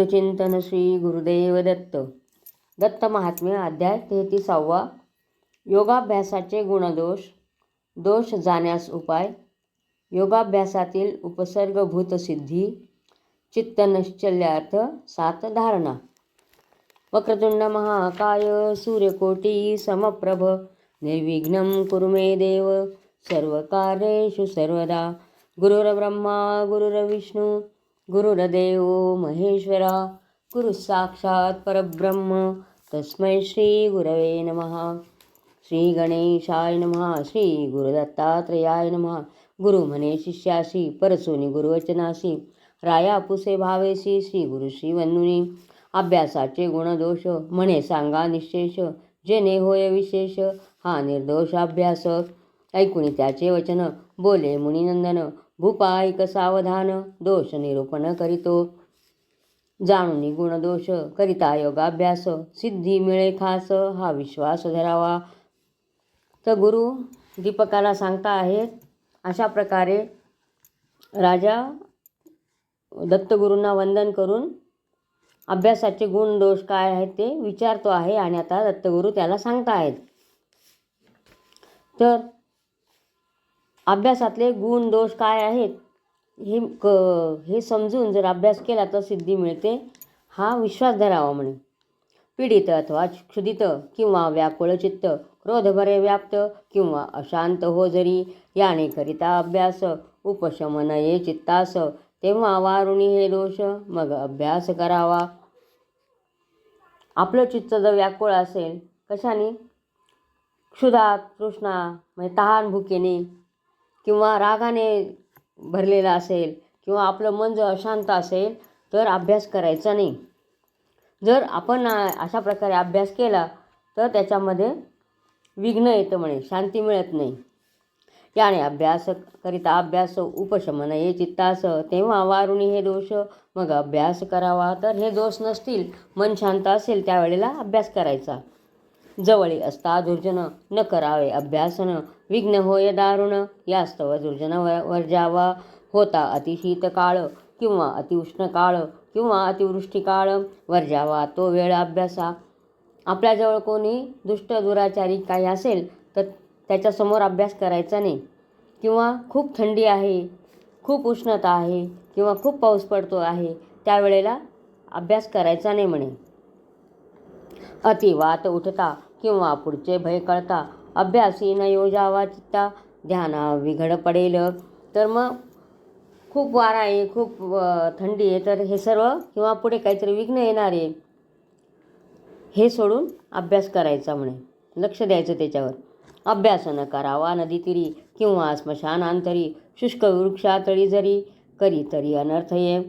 चिंतन श्री गुरुदेव दत्त. दत्त महात्म्य अध्याय तेहतीसावा. योगाभ्यासाचे गुणदोष. दोष जाण्यास उपाय. योगाभ्यासातील उपसर्गभूतसिद्धी चित्तनश्चल्यार्थ सात धारणा. वक्रतुंड महाकाय सूर्यकोटी समप्रभ. निर्विघ्नं कुरु मे देव. सर्वकार्येषु सर्वदा. गुरुर्ब्रह्मा गुरुर्विष्णू. गुरुर्देव महेश्वरा गुरु साक्षात परब्रह्म तस्मै श्री गुरवे नमः. श्री गणेशाय नमः श्री गुरुदत्तात्रयाय नमः. गुरु म्हणे शिष्याशी परसोनी गुरुवचनाशी राया पुसे भावेसी श्री गुरु श्री अभ्यासाचे गुणदोष म्हणे सांगा निशेष जेणे होय विशेष हा निर्दोष अभ्यास ऐकुणी त्याचे वचन बोले मुनिनंदन भूपायिक सावधान दोष निरूपण करीतो. जाणून गुणदोष करिता योगाभ्यास सिद्धी मिळे खास हा विश्वास धरावा. तर गुरु दीपकाला सांगता आहेत अशा प्रकारे राजा दत्तगुरूंना वंदन करून अभ्यासाचे गुण दोष काय आहेत ते विचारतो आहे आणि आता दत्तगुरू त्याला सांगता आहेत. तर अभ्यासातले गुण दोष काय आहेत हे क हे समजून जर अभ्यास केला तर सिद्धी मिळते हा विश्वास धरावा म्हणे. पीडित अथवा क्षुदित किंवा व्याकुळचित्त क्रोधभरे व्याप्त किंवा अशांत हो जरी याने करिता अभ्यास उपशमन ये चित्तास तेव्हा वारुणी हे दोष मग अभ्यास करावा. आपलं चित्त जर व्याकुळ असेल कशाने? क्षुधा तृष्णा म्हणजे तहान भुकेने किंवा रागाने भरलेला असेल किंवा आपलं मन जर अशांत असेल तर अभ्यास करायचा नाही. जर आपण अशा प्रकारे अभ्यास केला तर त्याच्यामध्ये विघ्न येतं म्हणे शांती मिळत नाही. याने अभ्यास करिता अभ्यास उपशमन हे चित्तास. तेव्हा वारुणी हे दोष मग अभ्यास करावा. तर हे दोष नसतील मन शांत असेल त्यावेळेला अभ्यास करायचा. जवळी असता दुर्जन न करावे अभ्यासन. विघ्न होय दारुण. यास्तव दुर्जन व वर्जावा होता अतिशीत काळ किंवा अतिउष्ण काळ किंवा अतिवृष्टी काळ वर्जावा तो वेळ अभ्यासा. आपल्याजवळ कोणी दुष्ट दुराचारी काही असेल तर त्याच्यासमोर अभ्यास करायचा नाही. किंवा खूप थंडी आहे खूप उष्णता आहे किंवा खूप पाऊस पडतो आहे त्यावेळेला अभ्यास करायचा नाही म्हणे. अतिवात उठता किंवा पुढचे भय कळता अभ्यासी न योजावा चित्ता ध्याना विघड पडेल. तर मग खूप वारा आहे खूप थंडी आहे. तर हे सर्व किंवा पुढे काहीतरी विघ्न येणार आहे हे सोडून अभ्यास करायचा म्हणे. लक्ष द्यायचं त्याच्यावर. अभ्यास न करावा नदीतीरी किंवा स्मशानांतरी. शुष्क वृक्षातळी जरी करी तरी अनर्थ ये.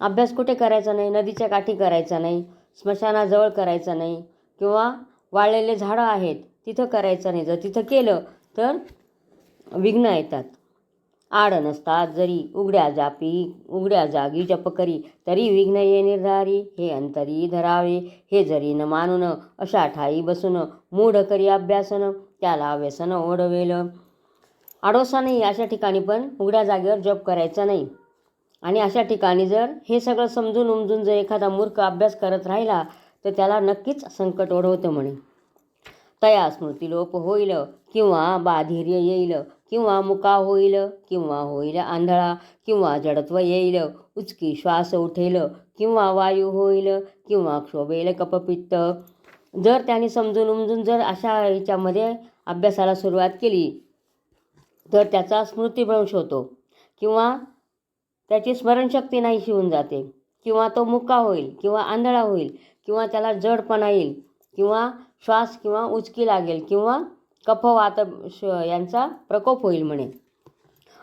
अभ्यास कुठे करायचा नाही? नदीच्या काठी करायचा नाही. स्मशानाजवळ करायचा नाही. किंवा वाळलेले झाडं आहेत. तिथं करायचं नाही. जर तिथं केलं तर विघ्न येतात. आड नसतात. जरी उघड्या जापी उघड्या जागी जप करी तरी विघ्न ये निर्धारी. हे अंतरी धरावे. हे जरी न मानून अशा ठाई बसून मूढ करी अभ्यासन. त्याला व्यसन ओढवेल. आडोसा नाही अशा ठिकाणी पण उघड्या जागेवर जप करायचा नाही. आणि अशा ठिकाणी जर हे सगळं समजून उमजून जर एखादा मूर्ख अभ्यास करत राहिला तर त्याला नक्कीच संकट ओढवतं म्हणे. तया स्मृतिलोप होईल किंवा बाधिर्य येईल किंवा मुका होईल किंवा होईल आंधळा किंवा जडत्व येईल उचकी श्वास उठेल किंवा वायू होईल किंवा क्षोभेल कपपित्त. जर त्याने समजून उमजून जर अशा ह्याच्यामध्ये अभ्यासाला सुरुवात केली तर त्याचा स्मृतिभ्रंश होतो किंवा त्याची स्मरणशक्ती नाहीशी होऊन जाते किंवा तो मुका होईल किंवा आंधळा होईल किंवा त्याला जडपणा येईल किंवा श्वास किंवा उचकी लागेल किंवा कफवात श यांचा प्रकोप होईल म्हणे.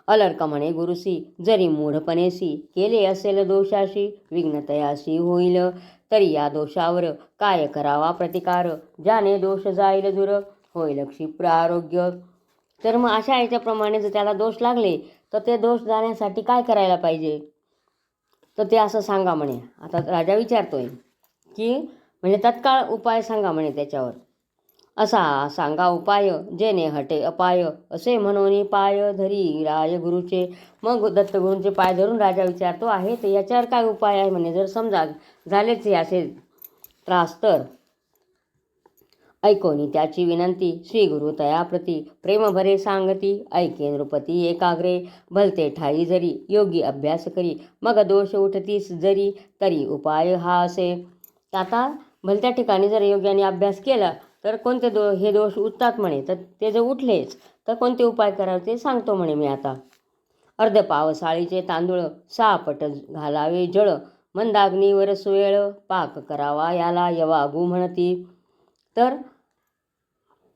अलर्क म्हणे गुरुसी जरी मूढपणेसी केले असेल दोषाशी विघ्नतयाशी होईल. तरी या दोषावर काय करावा प्रतिकार? ज्याने दोष जाईल दूर होईल क्षिप्र आरोग्य. तर मग अशा याच्याप्रमाणे जर त्याला दोष लागले तर ते दोष जाण्यासाठी काय करायला पाहिजे? तर ते असं सांगा म्हणे. आता राजा विचारतोय की म्हणजे तत्काळ उपाय सांगा म्हणे त्याच्यावर. असा सांगा उपाय जेने हटे अपाय असे म्हणून पाय धरी राय गुरुचे मग दत्तगुरूंचे पाय धरून राजा विचारतो आहे तर याच्यावर काय उपाय आहे म्हणे? जर समजा झालेच हे असे त्रास तर? ऐकोनी त्याची विनंती श्री गुरु तयाप्रती. प्रेम भरे सांगती ऐके नृपती एकाग्रे. भलते ठाई जरी योगी अभ्यास करी. मग दोष उठतीस जरी तरी उपाय हा असे. आता भलत्या ठिकाणी जर योग्याने अभ्यास केला तर कोणते दो हे दोष उठतात म्हणे तर ते जर उठलेच तर कोणते उपाय करावे ते सांगतो म्हणे मी आता. अर्ध पावसाळीचे तांदूळ सापट घालावे जळ मंदाग्नीवर सुवेळ पाक करावा याला यवागू म्हणती. तर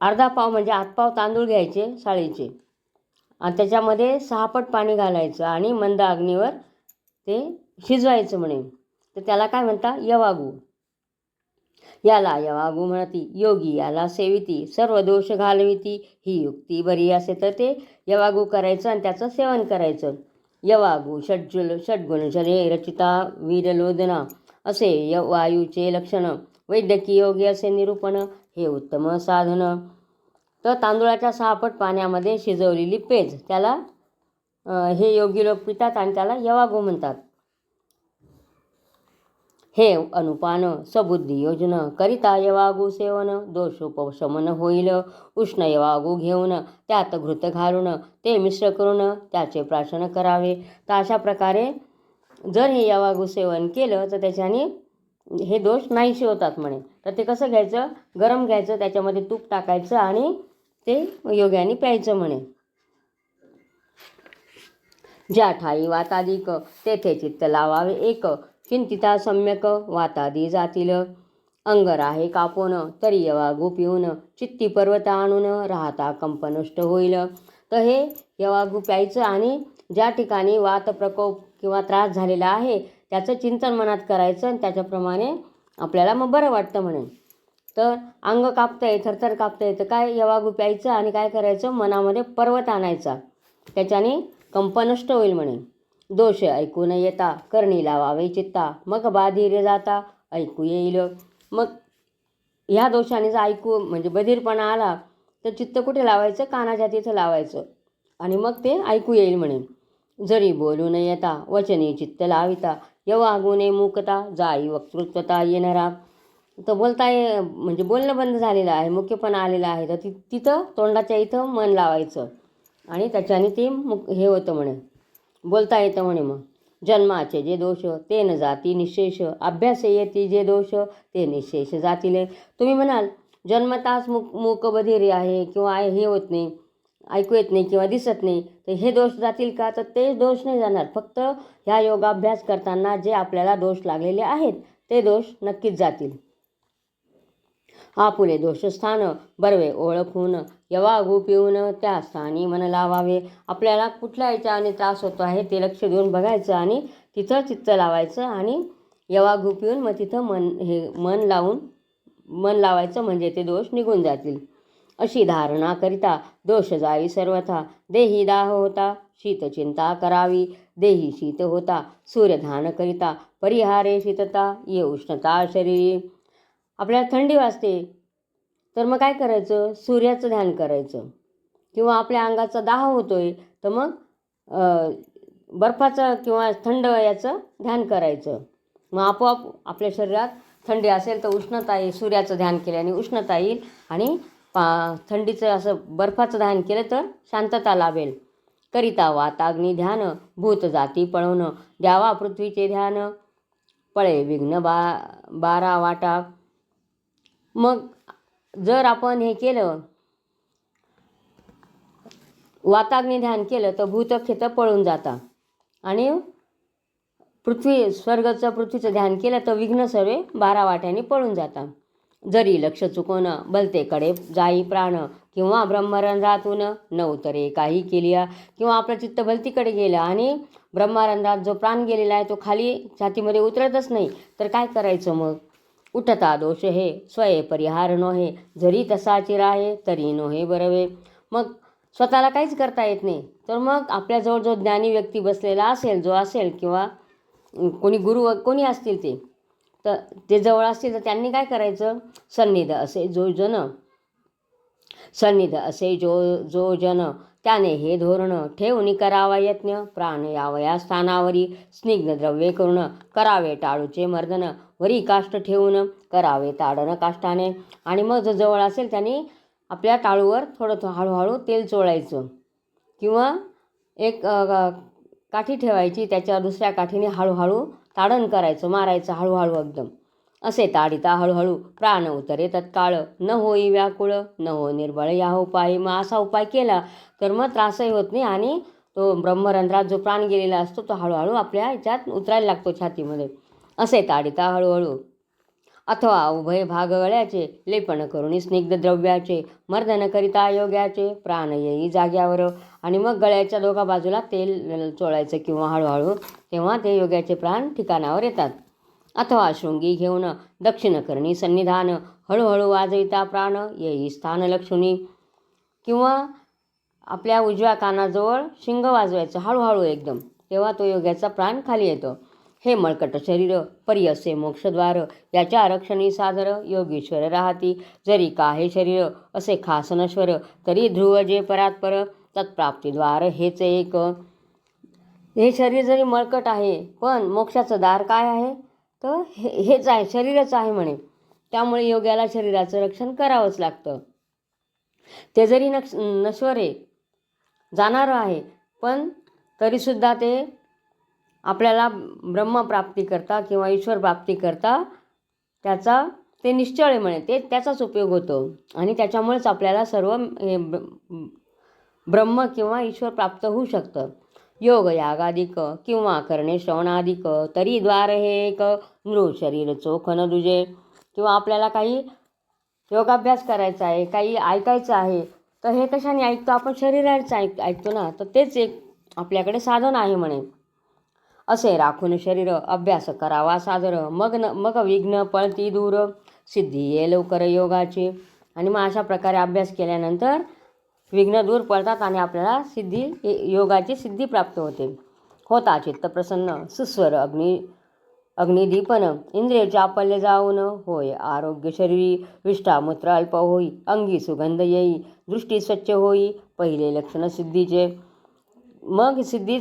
अर्धा पाव म्हणजे आतपाव तांदूळ घ्यायचे साळीचे आणि त्याच्यामध्ये सहापट पाणी घालायचं आणि मंद अग्नीवर ते शिजवायचं म्हणे. तर त्याला काय म्हणता? यवागू. याला यवागू म्हणती योगी याला सेविती सर्व दोष घालविती ही युक्ती बरी असे तर ते यवागू करायचं आणि त्याचं सेवन करायचं. यवागू षड्जुल षड्गुण जने रचिता वीरलोदना असे य वायूचे लक्षण वैद्यकीय योगी असे निरूपण हे उत्तम साधन. तर तांदूळाच्या सहापट पाण्यामध्ये शिजवलेली पेज त्याला हे योगी लोक पितात आणि त्याला यवागू म्हणतात. हे अनुपान सबुद्धी योजन करिता यवागू सेवन दोषोपशमन होईल उष्ण यवागू घेऊन त्यात घृत घालून ते मिश्र करून त्याचे प्राशन करावे. तर अशा प्रकारे जर हे यवागू सेवन केलं तर त्याच्याने हे दोष नाहीसे होतात म्हणे. तर ते कसं घ्यायचं? गरम घ्यायचं त्याच्यामध्ये तूप टाकायचं आणि ते योग्याने प्यायचं म्हणे. ज्या ठाई वातादिक तेथे चित्त लावावे एक. चिंतिता सम्यक वातादी जातील. अंग राहे कापून तरी यवा पिऊन चित्ती पर्वत आणून राहता कंप नष्ट होईल. तर हे यवा गुप्यायचं आणि ज्या ठिकाणी वात प्रकोप किंवा त्रास झालेला आहे त्याचं चिंतन मनात करायचं आणि त्याच्याप्रमाणे आपल्याला मग बरं वाटतं म्हणे तर अंग कापतंय थरथर कापतंय तर काय यवा गुप्यायचं आणि काय करायचं? मनामध्ये पर्वत आणायचा. त्याच्याने कंप नष्ट होईल म्हणे दोष ऐकू न येता करणी लावावे चित्ता. मग बाधीर जाता ऐकू येईल. मग ह्या दोषाने जर ऐकू म्हणजे बधीरपणा आला तर चित्त कुठे लावायचं? कानाच्या तिथं लावायचं. आणि मग ते ऐकू येईल म्हणे. जरी बोलू न येता वचने चित्त लाविता. यवागुने मुकता जाई वक्तृत्वता येणारा. तर बोलता ये म्हणजे बोलणं बंद झालेलं आहे मुख्यपणा आलेला आहे. तर ति तिथं तोंडाच्या इथं मन लावायचं. आणि त्याच्याने ते मुक हे होतं म्हणे. बोलता येतं म्हणे मग. जन्माचे जे दोष ते न जाती निशेष. अभ्यास येती जे दोष ते निशेष जातीले. तुम्ही म्हणाल जन्मताच मुक मूकबधिरी आहे किंवा हे होत नाही ऐकू येत नाही किंवा दिसत नाही तर हे दोष जातील का? तर ते दोष नाही जाणार. फक्त ह्या योगाभ्यास करताना जे आपल्याला दोष लागलेले आहेत ते दोष नक्कीच जातील. आपुले दोषस्थान बरवे ओळखून यवागू पिऊन त्या स्थानी मन लावावे. आपल्याला कुठल्या याच्याने त्रास होतो आहे ते लक्ष देऊन बघायचं आणि तिथं चित्त लावायचं आणि यवागू पिऊन मग तिथं मन हे मन लावून मन लावायचं म्हणजे ते दोष निघून जातील. अशी धारणा करिता दोष जाई सर्वथा. देही दाह होता शीतचिंता करावी. देही शीत होता सूर्यधान करिता परिहारे शीतता ये उष्णता शरीरी. आपल्याला थंडी वाजते तर मग काय करायचं? सूर्याचं ध्यान करायचं. किंवा आपल्या अंगाचा दाह होतो आहे तर मग बर्फाचं किंवा थंड याचं ध्यान करायचं. मग आपोआप आपल्या शरीरात थंडी असेल तर उष्णता येईल सूर्याचं ध्यान केल्याने उष्णता येईल आणि पा थंडीचं असं बर्फाचं ध्यान केलं तर शांतता लाभेल. करिता वाताग्नी ध्यान भूत जाती पळवणं द्यावा पृथ्वीचे ध्यान पळे विघ्न बा बारा वाटा मग जर आपण हे केलं वाताग्नी ध्यान केलं तर भूतखेत पळून जाता आणि पृथ्वी स्वर्गाचं पृथ्वीचं ध्यान केलं तर विघ्न सर्वे बारा वाट्याने पळून जातात. जरी लक्ष चुकवणं बलतेकडे जाई प्राण किंवा ब्रह्मरंध्रातून उतरे काही केली किंवा आपलं चित्त भलतीकडे गेलं आणि ब्रह्मरंध्रात जो प्राण गेलेला आहे तो खाली छातीमध्ये उतरतच नाही तर काय करायचं मग? उठता दोष हे स्वये परिहार नोहे जरी तसा चिराहे तरी नोहे बरवे। मग स्वतःला काहीच करता येत नाही. तर मग आपल्याजवळ जो ज्ञानी व्यक्ती बसलेला असेल जो असेल किंवा कोणी गुरु व- कोणी असतील ते तर ते जवळ असतील तर त्यांनी काय करायचं? सन्निध असे जो जन सन्निध असे जो जो जन त्याने हे धोरण ठेवून करावा यत्न प्राण यावया स्थानावरी स्निग्ध द्रव्ये करून करावे टाळूचे मर्दन वरी काष्ट ठेवून करावे ताडणं काष्टाने. आणि मग जो जवळ असेल त्याने आपल्या टाळूवर थोडं हळूहळू तेल चोळायचं. किंवा एक काठी ठेवायची त्याच्यावर दुसऱ्या काठीने हळूहळू ताडण करायचं मारायचं हळूहळू एकदम. असे ताडिता हळूहळू प्राण उतरे तत्काळ. न होई व्याकुळ न हो निर्बळ या उपाय मग असा उपाय केला तर मग त्रासही होत नाही आणि तो ब्रह्मरंध्रात जो प्राण गेलेला असतो तो हळूहळू आपल्या ह्याच्यात उतरायला लागतो छातीमध्ये. असे ताडिता हळूहळू. अथवा उभय भाग गळ्याचे लेपन करून स्निग्ध द्रव्याचे मर्दन करिता योग्याचे प्राण येई जाग्यावर आणि मग गळ्याच्या दोघा बाजूला तेल चोळायचं किंवा हळूहळू तेव्हा ते योग्याचे प्राण ठिकाणावर येतात. अथवा शृंगी घेऊन दक्षिण करणी सन्निधान हळूहळू वाजविता प्राण येई स्थान लक्ष्मी किंवा आपल्या उजव्या कानाजवळ शिंग वाजवायचं हळूहळू एकदम तेव्हा तो योग्याचा प्राण खाली येतो. हे मळकट शरीर परी असे मोक्षद्वार याच्या आरक्षणी सादर योगीश्वर राहती. जरी का हे शरीर असे खास नश्वर तरी ध्रुव जे परात्पर तत्प्राप्तीद्वार हेच एक. हे शरीर जरी मळकट आहे पण मोक्षाचं दार काय आहे? तर हे हेच आहे शरीरच आहे म्हणे. त्यामुळे योग्याला शरीराचं रक्षण करावंच लागतं. ते जरी नक्ष नश्वर आहे जाणारं आहे पण तरीसुद्धा ते आपल्याला ब्रह्मप्राप्ती करता किंवा ईश्वर प्राप्ती करता त्याचा ते निश्चळ म्हणे ते त्याचाच उपयोग होतो. आणि त्याच्यामुळेच आपल्याला सर्व हे ब्र- ब्रह्म किंवा ईश्वर प्राप्त होऊ शकतं. योग यागादिक किंवा करणे श्रवणादिक तरी द्वार हे एक नृ शरीर चोखन दुजे किंवा आपल्याला काही योगाभ्यास करायचा आहे काही ऐकायचं आहे तर हे कशाने ऐकतो? आपण शरीराचं ऐक ऐकतो ना तर तेच एक आपल्याकडे साधन आहे म्हणे. असे राखून शरीर अभ्यास करावा सादर. मग न मग विघ्न पळती दूर. सिद्धी ये लवकर योगाची. आणि मग अशा प्रकारे अभ्यास केल्यानंतर विघ्न दूर पळतात आणि आपल्याला सिद्धी योगाची सिद्धी प्राप्त होते. होता चित्त प्रसन्न सुस्वर अग्नी अग्निदीपन. इंद्रिय चापल्य जाऊन. होय आरोग्य शरीरी. विष्ठामूत्र अल्प होई. अंगी सुगंध येई. दृष्टी स्वच्छ होई. पहिले लक्षण सिद्धीचे. मग सिद्धी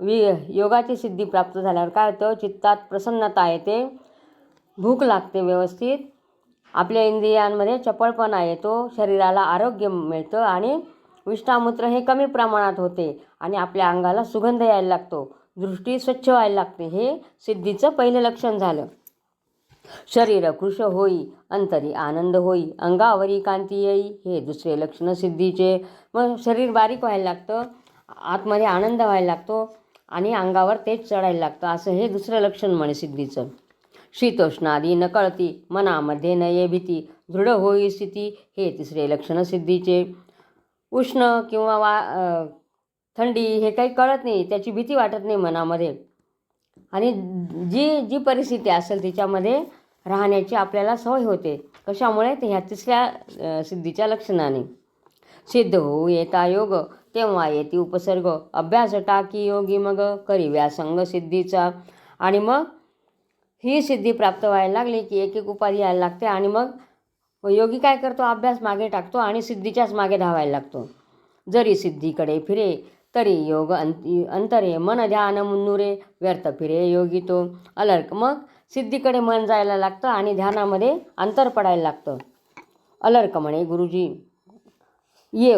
वि योगाची सिद्धी प्राप्त झाल्यावर काय होतं? चित्तात प्रसन्नता येते भूक लागते व्यवस्थित आपल्या इंद्रियांमध्ये चपळपणा येतो शरीराला आरोग्य मिळतं आणि विष्ठामूत्र हे कमी प्रमाणात होते आणि आपल्या अंगाला सुगंध यायला लागतो दृष्टी स्वच्छ व्हायला लागते. हे सिद्धीचं पहिलं लक्षण झालं. शरीर कृश होई अंतरी आनंद होई अंगावरी कांती येई हे दुसरे लक्षण सिद्धीचे. मग शरीर बारीक व्हायला लागतं आतमध्ये आनंद व्हायला लागतो. आणि अंगावर तेच चढायला लागतं. असं हे दुसरं लक्षण म्हणे सिद्धीचं. शीतोष्णादी न कळती मनामध्ये न ये भीती दृढ होई स्थिती हे तिसरे लक्षण सिद्धीचे. उष्ण किंवा वा थंडी हे काही कळत नाही त्याची भीती वाटत नाही मनामध्ये. आणि जी जी परिस्थिती असेल तिच्यामध्ये राहण्याची आपल्याला सवय होते. कशामुळे? ते ह्या तिसऱ्या सिद्धीच्या लक्षणाने. सिद्ध होऊ येता योग तेव्हा येते उपसर्ग. अभ्यास टाकी योगी मग करी व्यासंग सिद्धीचा. आणि मग ही सिद्धी प्राप्त व्हायला लागली की एक एक उपाधी यायला लागते. आणि मग योगी काय करतो? अभ्यास मागे टाकतो आणि सिद्धीच्याच मागे धावायला लागतो. जरी सिद्धीकडे फिरे तरी योग अंत अंतरे मन ध्यान मुन्नुरे व्यर्थ फिरे योगी तो. अलर्क. मग सिद्धीकडे मन जायला लागतं आणि ध्यानामध्ये अंतर पडायला लागतं. अलर्क म्हणे गुरुजी ये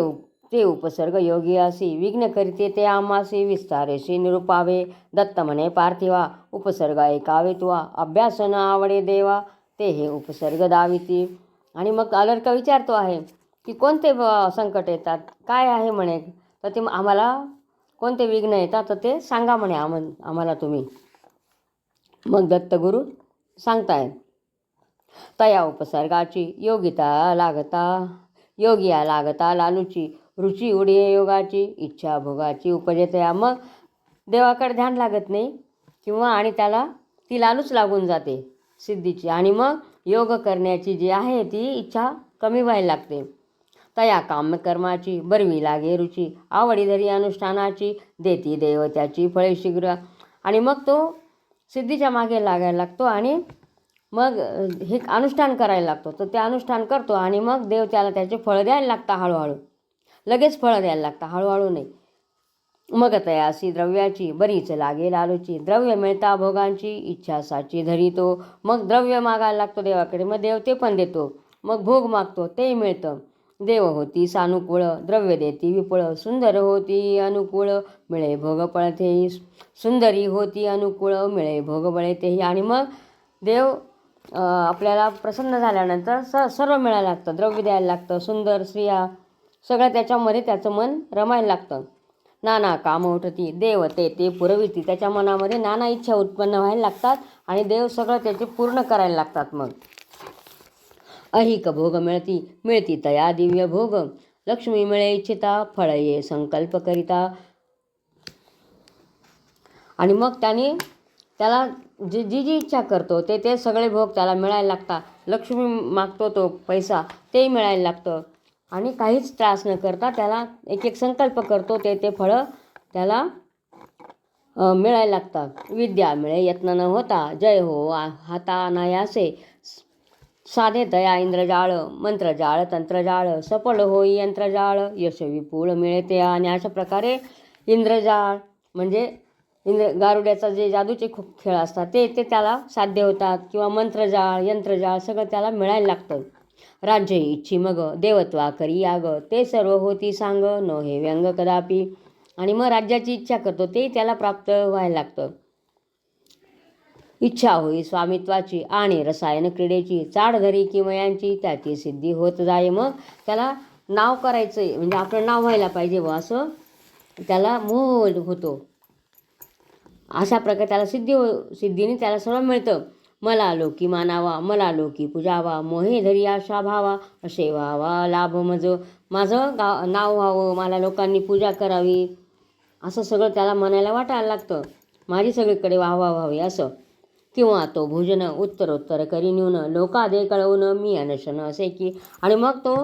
ते उपसर्ग योगी असी विघ्न करीते ते आमासी विस्तारेशी निरुपावे दत्त म्हणे पार्थिवा उपसर्ग ऐकावे तुवा अभ्यास न आवडे देवा ते हे उपसर्ग दाविती. आणि मग अलर्क विचारतो आहे की कोणते ब- संकट येतात? काय आहे म्हणे? तर ते आम्हाला कोणते विघ्न येतात? तर ते सांगा म्हणे आम आम्हाला तुम्ही. मग दत्तगुरू सांगतायत तया उपसर्गाची योगिता लागता योगिया लागता लालूची रुची उडी योगाची इच्छा भोगाची उपजतया मग देवाकडे ध्यान लागत नाही किंवा आणि त्याला ती लालूच लागून जाते सिद्धीची. आणि मग योग करण्याची जी आहे ती इच्छा कमी व्हायला लागते. तया कामकर्माची बरवी लागे रुची आवडी धरी अनुष्ठानाची देती देवत्याची फळे शीघ्र. आणि मग तो सिद्धीच्या मागे लागायला लागतो आणि मग हे अनुष्ठान करायला लागतो. तर ते अनुष्ठान करतो आणि मग देव त्याला त्याचे फळ द्यायला लागतं हळूहळू. लगेच फळं द्यायला लागतं हळूहळू नाही. मग तयासी द्रव्याची बरीच लागेल आलोची. द्रव्य मिळता भोगांची इच्छा साची धरितो. मग द्रव्य मागायला लागतो देवाकडे मग देव ते पण देतो. मग भोग मागतो तेही मिळतं. देव होती सानुकूळ द्रव्य देती विपुळ. सुंदर होती अनुकूळ मिळे भोग पळतेही सुंदरी होती अनुकूळ मिळे भोग बळतेही आणि मग देव आपल्याला प्रसन्न झाल्यानंतर स सर्व मिळायला लागतं. द्रव्य द्यायला लागतं. सुंदर स्त्रिया सगळं त्याच्यामध्ये त्याचं मन रमायला लागतं. नाना काम उठती देव ते ते पुरविती. त्याच्या मनामध्ये नाना इच्छा उत्पन्न व्हायला लागतात आणि देव सगळं त्याचे पूर्ण करायला लागतात मग. अहिक भोग मिळती मिळती तया दिव्य भोग. लक्ष्मी मिळे इच्छिता फळ ये संकल्प करिता. आणि मग त्याने त्याला जी जी जी इच्छा करतो ते ते सगळे भोग त्याला मिळायला लागतात. लक्ष्मी मागतो तो पैसा तेही मिळायला लागतं. आणि काहीच त्रास न करता त्याला एक एक संकल्प करतो ते ते फळं त्याला मिळायला लागतात. विद्या मिळे यत्न न होता जय हो आ- हाता अनायासे साधे दया इंद्रजाळ मंत्रजाळ तंत्रजाळ सफल होई यंत्रजाळ यश विपुळ मिळते. आणि अशा प्रकारे इंद्रजाळ म्हणजे इंद्र गारुड्याचा जे जादूचे खूप खेळ असतात ते ते त्याला साध्य होतात. किंवा मंत्रजाळ यंत्रजाळ सगळं त्याला मिळायला लागतं. राज्य इच्छी मग देवत्वा करी याग ते सर्व होती सांग न हे व्यंग कदापि. आणि मग राज्याची इच्छा करतो ते त्याला प्राप्त व्हायला लागतं. इच्छा होई स्वामित्वाची आणि रसायन क्रीडेची चाड धरी किमयांची त्याची सिद्धी होत जाई मग. त्याला नाव करायचं आहे म्हणजे आपलं नाव व्हायला पाहिजे व असं. त्याला मोह होतो. अशा प्रकारे त्याला सिद्धी हो सिद्धीने त्याला सर्व मिळतं. मला लोकी मानावा मला लोकी पूजावा मोहे धरी आशा भावा असे व्हावा लाभ मज. माझं गा नाव व्हावं मला लोकांनी पूजा करावी. असं सगळं त्याला म्हणायला वाटायला लागतं. माझी सगळीकडे व्हावा व्हावी असं. किंवा तो भोजन उत्तरोत्तर करी नेऊन लोकादे कळवून मी अनशन असे की. आणि मग तो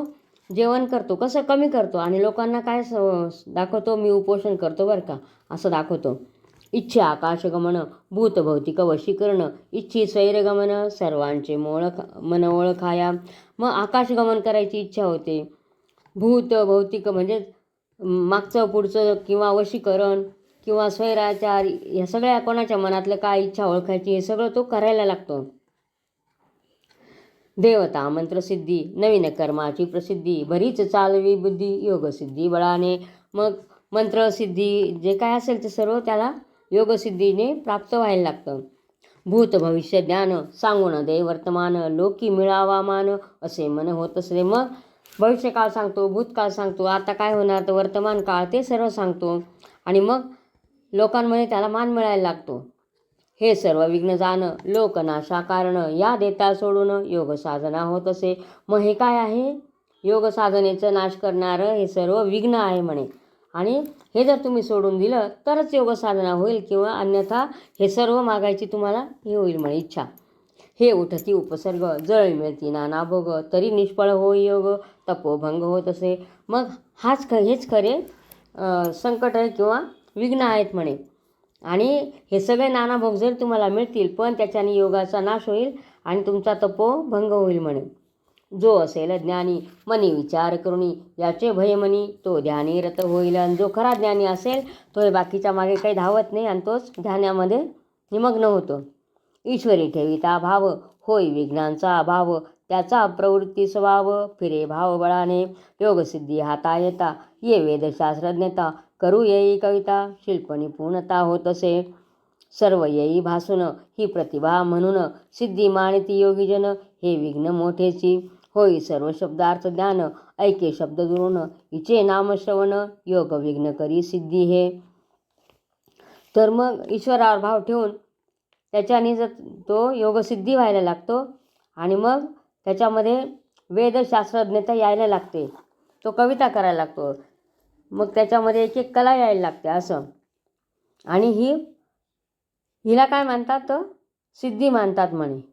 जेवण करतो कसं कमी करतो. आणि लोकांना काय स दाखवतो मी उपोषण करतो बरं का असं दाखवतो. इच्छा आकाशगमन भूतभौतिक वशीकरण इच्छी स्वैरगमन सर्वांचे मोळख मन ओळखाया. मग आकाशगमन करायची इच्छा होते. भूत भौतिक म्हणजेच मागचं पुढचं किंवा वशीकरण किंवा स्वैराचार या सगळ्या कोणाच्या मनातलं काय इच्छा ओळखायची हे सगळं तो करायला लागतो. देवता मंत्रसिद्धी नवीन कर्माची प्रसिद्धी बरीच चालवी बुद्धी योगसिद्धी बळाने. मग मंत्रसिद्धी जे काय असेल ते सर्व त्याला योगसिद्धीने प्राप्त व्हायला लागतं. भूत भविष्य ज्ञान सांगून दे वर्तमान लोकी मिळावा मान असे मन होत असले मग. भविष्यकाळ सांगतो भूतकाळ सांगतो आता काय होणार? तर वर्तमान काळ ते सर्व सांगतो. आणि मग लोकांमध्ये त्याला मान मिळायला लागतो. हे सर्व विघ्न जाणं लोकनाशा कारण या देता सोडून योग साधना होत असे. मग हे काय आहे? योग साधनेचं नाश करणारं हे सर्व विघ्न आहे म्हणे. आणि हे जर तुम्ही सोडून दिलं तरच योग साधना होईल किंवा अन्यथा हे सर्व मागायची तुम्हाला हे होईल म्हणे इच्छा. हे उठती उपसर्ग जळ मिळती नाना भोग तरी निष्फळ होई योग तपोभंग होत असे. मग हाच ख हेच खरे संकट आहे किंवा विघ्न आहेत म्हणे. आणि हे सगळे नाना भोग जर तुम्हाला मिळतील पण त्याच्याने योगाचा नाश होईल आणि तुमचा तपोभंग होईल म्हणे. जो असेल ज्ञानी मनी विचार करुणी याचे भयमनी तो ध्यानी रत होईल. आणि जो खरा ज्ञानी असेल तो हे बाकीच्या मागे काही धावत नाही आणि तोच ध्यानामध्ये निमग्न होतो. ईश्वरी ठेविता भाव होय विघ्नांचा अभाव त्याचा प्रवृत्ती स्वभाव फिरे भाव बळाने योगसिद्धी हाता येता ये वेदशास्त्रज्ञता करू येई कविता शिल्प निपुणता होत असे सर्व येई भासून ही प्रतिभा म्हणून सिद्धी मानिती योगीजन हे विघ्न मोठेची. होई सर्व शब्दार्थ ज्ञान ऐके शब्द दुरून हिचे नाम श्रवण योग विघ्न करी सिद्धी हे. तर मग ईश्वरावर भाव ठेवून त्याच्याने जर तो योगसिद्धी व्हायला लागतो आणि मग त्याच्यामध्ये वेदशास्त्रज्ञता यायला लागते. तो कविता करायला लागतो. मग त्याच्यामध्ये एक एक कला यायला लागते असं. आणि ही हिला काय मानतात? सिद्धी मानतात म्हणे.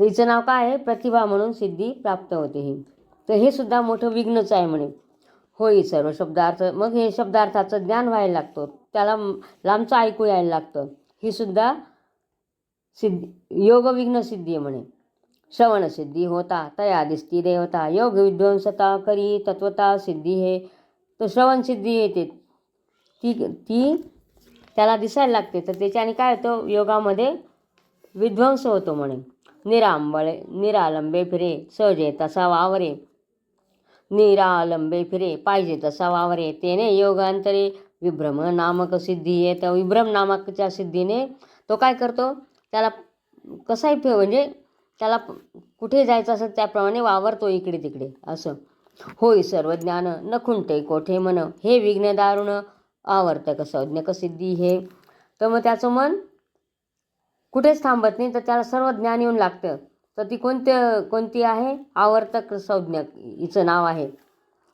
हिचं नाव काय आहे? प्रतिभा म्हणून सिद्धी प्राप्त होते ही. तर हे सुद्धा मोठं विघ्नच आहे म्हणे. होई सर्व शब्दार्थ मग हे शब्दार्थाचं ज्ञान व्हायला लागतं. त्याला लांबचं ऐकू यायला लागतं. ही सुद्धा सिद्धी योगविघ्न सिद्धी म्हणे. श्रवणसिद्धी होता तया दिसती देवता योग विध्वंसता करी तत्वता सिद्धी हे. तर श्रवणसिद्धी येते. ती ती त्याला दिसायला लागते. तर त्याच्याने काय होतं? योगामध्ये विध्वंस होतो म्हणे. निरांबळे निरालंबे फिरे सहजे तसा वावरे. निरालंबे फिरे पाहिजे तसा वावरे. तेने योगांतरे विभ्रम नामक सिद्धी आहे तर विभ्रम नामकच्या सिद्धीने तो काय करतो? त्याला कसाही फे म्हणजे त्याला कुठे जायचं असेल त्याप्रमाणे वावरतो इकडे तिकडे. असं. होय सर्व ज्ञान न खुंटे कोठे मन. हे विघ्न दारुण आवर्तक संज्ञक सिद्धी हे. तर मग त्याचं मन कुठेच थांबत नाही तर त्याला सर्व ज्ञान येऊन लागतं. तर ती कोणतं कोणती आहे? आवर्तक संज्ञक हिचं नाव आहे.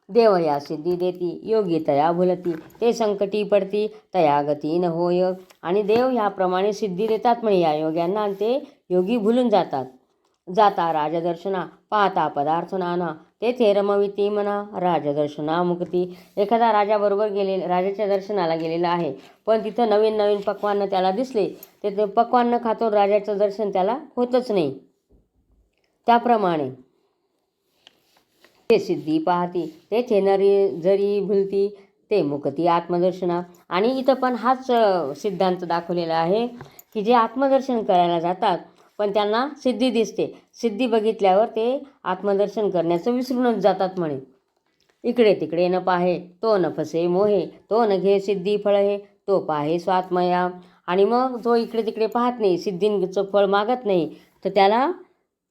देव या सिद्धी देती योगी तया भुलती ते संकटी पडती तया गती न होय. आणि देव ह्याप्रमाणे सिद्धी देतात म्हणे या योग्यांना आणि ते योगी भुलून जातात. जाता राजदर्शना पाहता पदार्थ नाना तेथे रमविती म्हणा राजदर्शना मुक्ती एखादा राजाबरोबर गेले राजाच्या दर्शनाला गेलेला आहे. पण तिथं नवीन नवीन पक्वान्न त्याला दिसले. ते पक्वान्न खातो राजाचं दर्शन त्याला होतच नाही. त्याप्रमाणे ते सिद्धी पाहती तेथे नरी जरी भुलती ते मुक्ती आत्मदर्शना. आणि इथं पण हाच सिद्धांत दाखवलेला आहे की जे आत्मदर्शन करायला जातात पण त्यांना सिद्धी दिसते. सिद्धी बघितल्यावर ते आत्मदर्शन करण्याचं विसरूनच जातात म्हणे. इकडे तिकडे न पाहे तो न फसे मोहे तो न घे सिद्धी फळ हे तो पाहे स्वात्मया. आणि मग जो इकडे तिकडे पाहत नाही सिद्धींचं फळ मागत नाही तर त्याला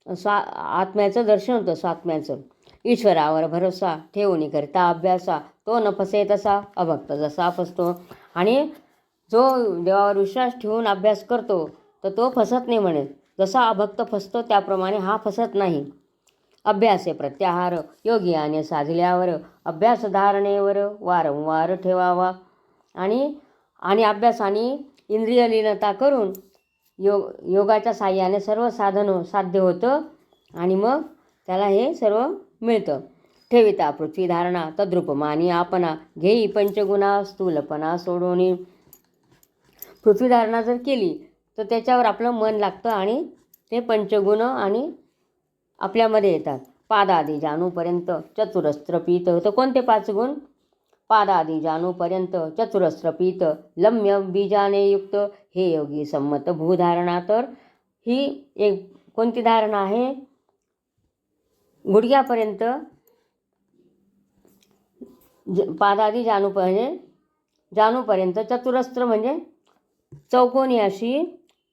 स्वा आत्म्याचं दर्शन होतं स्वात्म्याचं. ईश्वरावर भरोसा ठेवणी करता अभ्यासा तो न फसे तसा अभक्त जसा फसतो. आणि जो देवावर विश्वास ठेवून अभ्यास करतो तर तो फसत नाही म्हणे. जसा अभक्त फसतो त्याप्रमाणे हा फसत नाही. अभ्यासे प्रत्याहार योगियाने साधल्यावर अभ्यास धारणेवर वारंवार ठेवावा. आणि आणि अभ्यासाने इंद्रियलीनता करून योग योगाच्या साह्याने सर्व साधन साध्य होतं आणि मग त्याला हे सर्व मिळतं. ठेविता पृथ्वी धारणा तद्रुपमानी आपणा घेई पंचगुणा स्थूलपणा सोडून. पृथ्वीधारणा जर केली तर त्याच्यावर आपलं मन लागतं आणि ते पंचगुण आणि आपल्यामध्ये येतात. पादादी जानूपर्यंत चतुरस्त्र पीत. तर कोणते पाच गुण? पादादी जानूपर्यंत चतुरस्त्र पीत. लम्य बीजाने युक्त. हे योगी संमत भूधारणा. तर ही एक कोणती धारणा आहे? गुडघ्यापर्यंत ज पादादी जानू म्हणजे जानूपर्यंत चतुरस्त्र म्हणजे चौकोनी अशी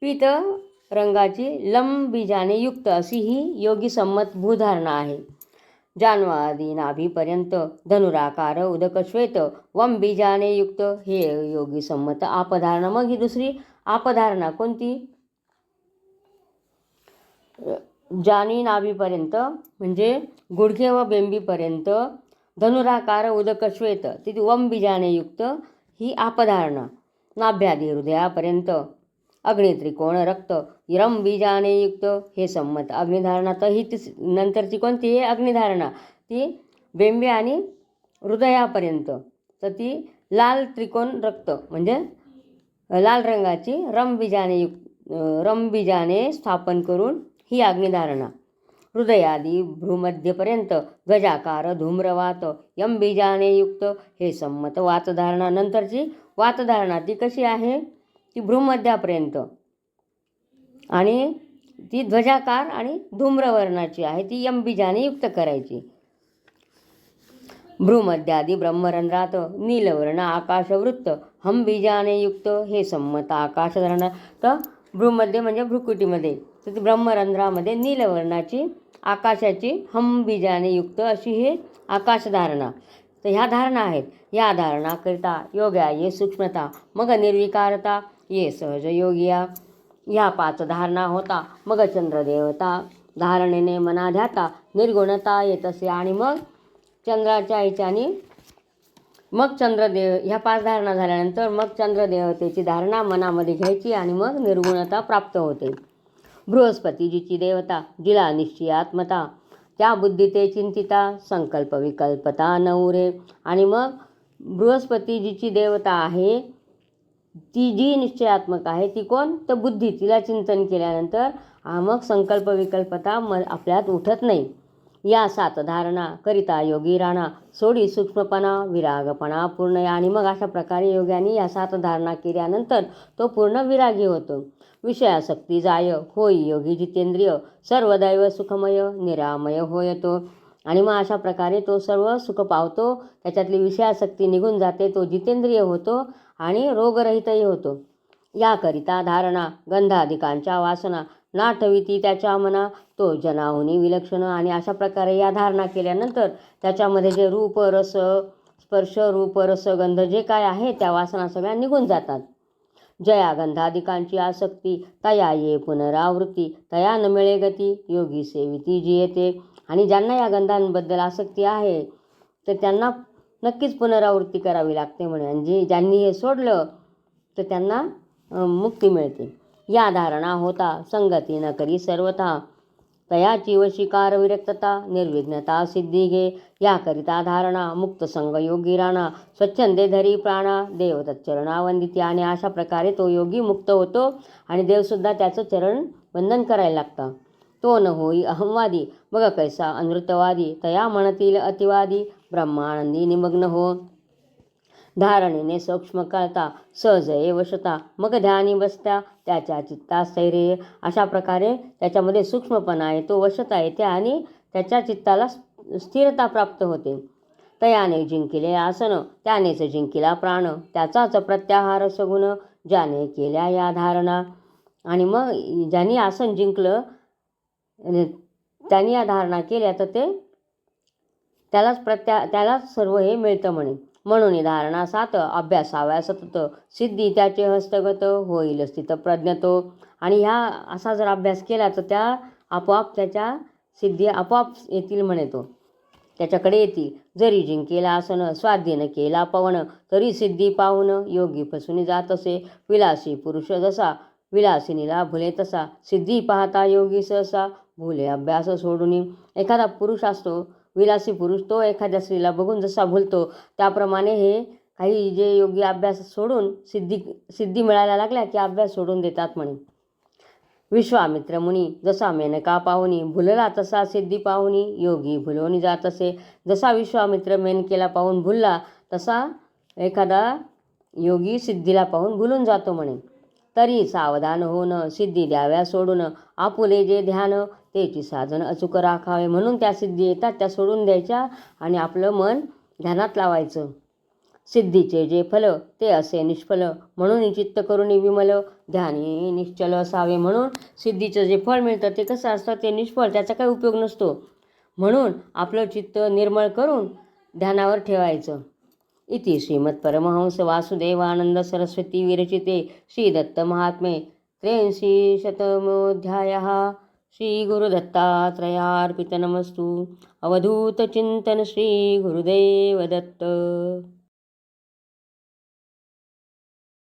पीत रंगाची लंबबीजाने युक्त अशी ही योगी संमत भूधारणा आहे. जानवादी नाभीपर्यंत धनुराकार उदक श्वेत वम बीजाने युक्त. हे योगी संमत आपधारणा. मग ही दुसरी आपधारणा कोणती? जानी नाभीपर्यंत म्हणजे गुडघे व बेंबीपर्यंत धनुराकार उदक श्वेत तिथे वम बीजाने युक्त ही आपधारणा. नाभ्यादी हृदयापर्यंत अग्नित्रिकोण रक्त इरम बीजाने युक्त. हे संमत अग्निधारणा. तर ही तीस नंतरची कोणती? आहे अग्निधारणा. ती बेंबे आणि हृदयापर्यंत. तर ती लाल त्रिकोण रक्त म्हणजे लाल रंगाची रमबीजाने युक्त रमबीजाने स्थापन करून ही अग्निधारणा. हृदयादी भ्रूमध्यपर्यंत गजाकार धूम्रवात यमबीजाने युक्त. हे संमत वातधारणा. नंतरची वातधारणा ती कशी आहे? ती भ्रूमध्यापर्यंत. आणि ती ध्वजाकार आणि धूम्रवर्णाची आहे ती यमबीजाने युक्त करायची. भ्रूमध्यादी ब्रह्मरंध्रात नीलवर्ण आकाशवृत्त हम बीजाने युक्त हे संमत आकाशधारणा. तर भ्रूमध्ये म्हणजे भ्रुकुटीमध्ये. तर ती ब्रह्मरंध्रामध्ये नीलवर्णाची आकाशाची हम बीजाने युक्त अशी हे आकाशधारणा. तर ह्या धारणा आहेत. या धारणाकरिता योग्या ये सूक्ष्मता मग निर्विकारता ये सहज योगिया. ह्या पाच धारणा होता. मग चंद्रदेवता. धारणेने मना ध्याता. निर्गुणता येत असे आणि मग चंद्राच्या याच्याने मग चंद्रदेव. ह्या पाच धारणा झाल्यानंतर मग चंद्रदेवतेची धारणा मनामध्ये घ्यायची आणि मग निर्गुणता प्राप्त होते. बृहस्पतीजीची देवता. जिला निश्चयात्मता त्या बुद्धी ते चिंतिता संकल्प विकल्पता नवरे आणि मग बृहस्पतीजीची देवता आहे. ती जी निश्चयात्मक आहे ती कोण? तर बुद्धी. तिला चिंतन केल्यानंतर आमक मग संकल्प विकल्पता म आपल्यात उठत नाही. या सात धारणा करिता योगी राणा सोडी सूक्ष्मपणा विरागपणा पूर्ण आणि मग अशा प्रकारे योग्याने या सात धारणा केल्यानंतर तो पूर्ण विरागी होतो. विषयासक्ती जाय होई योगी जितेंद्रिय सर्वदैव सुखमय निरामय होय तो आणि मग अशा प्रकारे तो सर्व सुख पावतो. त्याच्यातली विषयासक्ती निघून जाते. तो जितेंद्रिय होतो. आणि रोगरहितही होतो. याकरिता धारणा गंधाधिकांच्या वासना नाठविती त्याच्या मना तो जनाहुनी विलक्षण आणि अशा प्रकारे या धारणा केल्यानंतर त्याच्यामध्ये जे रूप रस स्पर्श रूप रस गंध जे काय आहे त्या वासना सगळ्या निघून जातात. जया गंधाधिकांची आसक्ती तया ये पुनरावृत्ती तया न मिळे गती योगी सेविती जी येते. आणि ज्यांना या गंधांबद्दल आसक्ती आहे तर त्यांना नक्कीच पुनरावृत्ती करावी लागते म्हणे. आणि जे ज्यांनी हे सोडलं तर त्यांना मुक्ती मिळते. या धारणा होता. संगती न करी सर्वथा. तयाची वशिकार विरक्तता निर्विघ्नता सिद्धी घे. याकरिता धारणा मुक्त संग योगी राणा. स्वच्छंदे धरी प्राणा. देव तच्चरणा वंदिती आणि अशा प्रकारे तो योगी मुक्त होतो. आणि देवसुद्धा त्याचं चरण वंदन करायला लागतं. तो न होई अहमवादी बघ कैसा अनृतवादी. तया म्हणतील अतिवादी. ब्रह्मानंदी निमग्न हो. धारणेने सूक्ष्म कळता सहजये वशता मग ध्यानी बसत्या त्याच्या चित्ता स्थैर्य अशा प्रकारे त्याच्यामध्ये सूक्ष्मपणा येतो वशता येते आणि त्याच्या चित्ताला स्थिरता प्राप्त होते. तयाने जिंकिले आसन त्यानेच जिंकिला प्राण त्याचाच प्रत्याहार सगुण ज्याने केल्या या धारणा. आणि मग ज्यांनी आसन जिंकलं आणि त्यांनी या धारणा केल्या तर ते त्यालाच प्रत्या त्यालाच सर्व हे मिळतं म्हणे. म्हणून धारणा सात अभ्यासाव्या सतत सिद्धी त्याचे हस्तगत होईल स्थित प्रज्ञतो आणि ह्या असा जर अभ्यास केला तर त्या आपोआप त्याच्या सिद्धी आपोआप येतील म्हणे तो. त्याच्याकडे येतील. जरी जिंकेला आसन स्वाधीन केला पवन तरी सिद्धी पाहून योगी फसून जात असे. विलासी पुरुष जसा विलासिनीला भुले तसा. सिद्धी पाहता योगी सहसा भुले अभ्यास सोडून. एखादा पुरुष असतो विलासी पुरुष तो एखाद्या स्त्रीला बघून जसा भुलतो त्याप्रमाणे हे काही जे योगी अभ्यास सोडून सिद्धी सिद्धी मिळायला लागल्या की अभ्यास सोडून देतात म्हणे. विश्वामित्र मुनी जसा मेनका पाहुनी भुलला तसा सिद्धी पाहुनी योगी भुलवणी जात असे. जसा विश्वामित्र मेनकेला पाहून भुलला तसा एखादा योगी सिद्धीला पाहून भुलून जातो म्हणे. तरी सावधान होणं सिद्धी द्याव्या सोडून आपुले जे ध्यान त्याची साधन अचूक राखावे म्हणून त्या सिद्धी येतात त्या सोडून द्यायच्या आणि आपलं मन ध्यानात लावायचं. सिद्धीचे जे फल ते असे निष्फल. म्हणून चित्त करून विमल. ध्यानी निश्चल असावे म्हणून सिद्धीचं जे फळ मिळतं ते कसं असतं ते निष्फळ त्याचा काही उपयोग नसतो. म्हणून आपलं चित्त निर्मळ करून ध्यानावर ठेवायचं. इति श्रीमद परमहंस वासुदेवानंद सरस्वती विरचिते श्री दत्त महात्मे त्र्याऐंशी शतमोध्याय. श्री अवधूतचिन्तन श्रीगुरुदेवदत्त। श्री